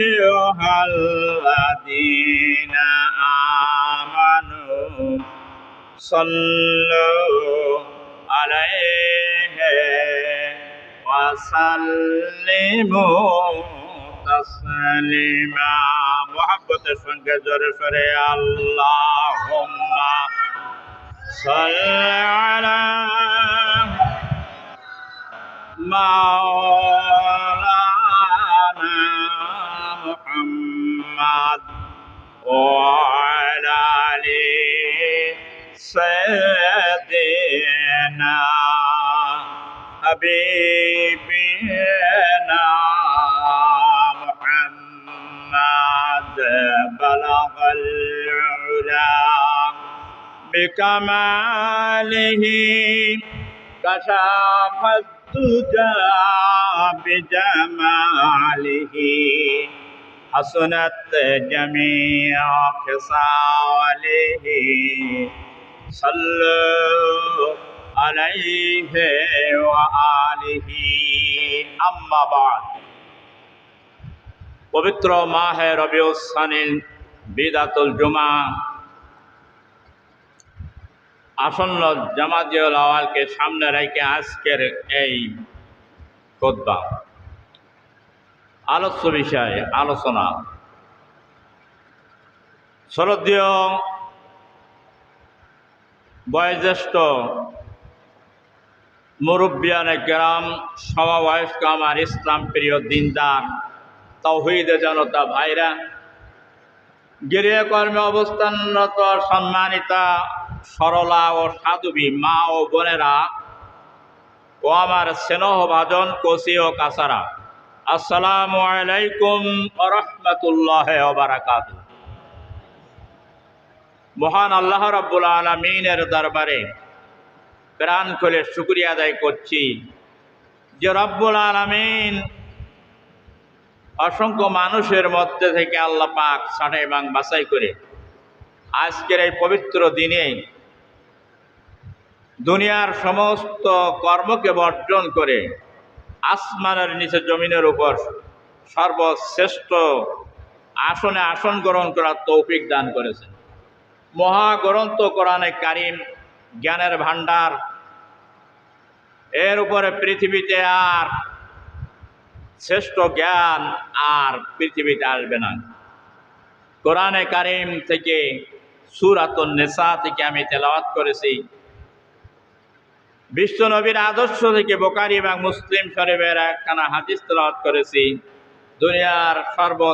أيها الذين آمنوا صلوا عليه وسلموا تسليما محبة الفنجر فري اللهم صل على ما وعلى آل سيدنا حبيبنا محمد بلغ العلا بكماله كشف الدجى بجماله حسنت جميع خصاله صلوا عليه وآله أما بعد পবিত্র মাহে রবিউসানিল বিদাতুল জুমা আসন্ন জামাতিউল আওয়ালকে সামনে রেখে আজকের এই খোদ্া আলোচ্য বিষয়ে, আলোচনা। শরদীয় বয়োজ্যেষ্ঠ মুরব্বিয়ানে গ্রাম সমবয়স্ক আমার ইসলাম প্রিয় দিনদার, তৌহিদে জনতা ভাইরা, গৃহকর্মে অবস্থানরত সম্মানিতা সরলা ও সাধুবী মা ও বোনেরা ও আমার স্নেহ ভাজন কষি ও কাসারা আসসালামু আলাইকুম রহমতুল্লাহ ওবারাকাত মহান আল্লাহ রব্বুল আলমিনের দরবারে প্রাণ খুলে শুক্রিয়া আদায় করছি যে রব্বুল আলমিন অসংখ্য মানুষের মধ্যে থেকে আল্লাহ পাক ছাঁটাই এবং বাছাই করে আজকের এই পবিত্র দিনে দুনিয়ার সমস্ত কর্মকে বর্জন করে আসমানের নিচে জমিনের উপর সর্বশ্রেষ্ঠ আসনে আসন গ্রহণ করার তৌফিক দান করেছেন। মহাগ্রন্থ কোরআনে কারিম, জ্ঞানের ভাণ্ডার, এর উপরে পৃথিবীতে আর শ্রেষ্ঠ জ্ঞান আর পৃথিবীতে আসবে না। কোরআনে কারিম থেকে সুরাতুন নেশা থেকে আমি তেলাওয়াত করেছি। বিশ্ব নবীর আদর্শ থেকে বোকারি এবং মুসলিম শরীফের একখানা হাদিস তেলাওয়াত করেছি। দুনিয়ার সর্ব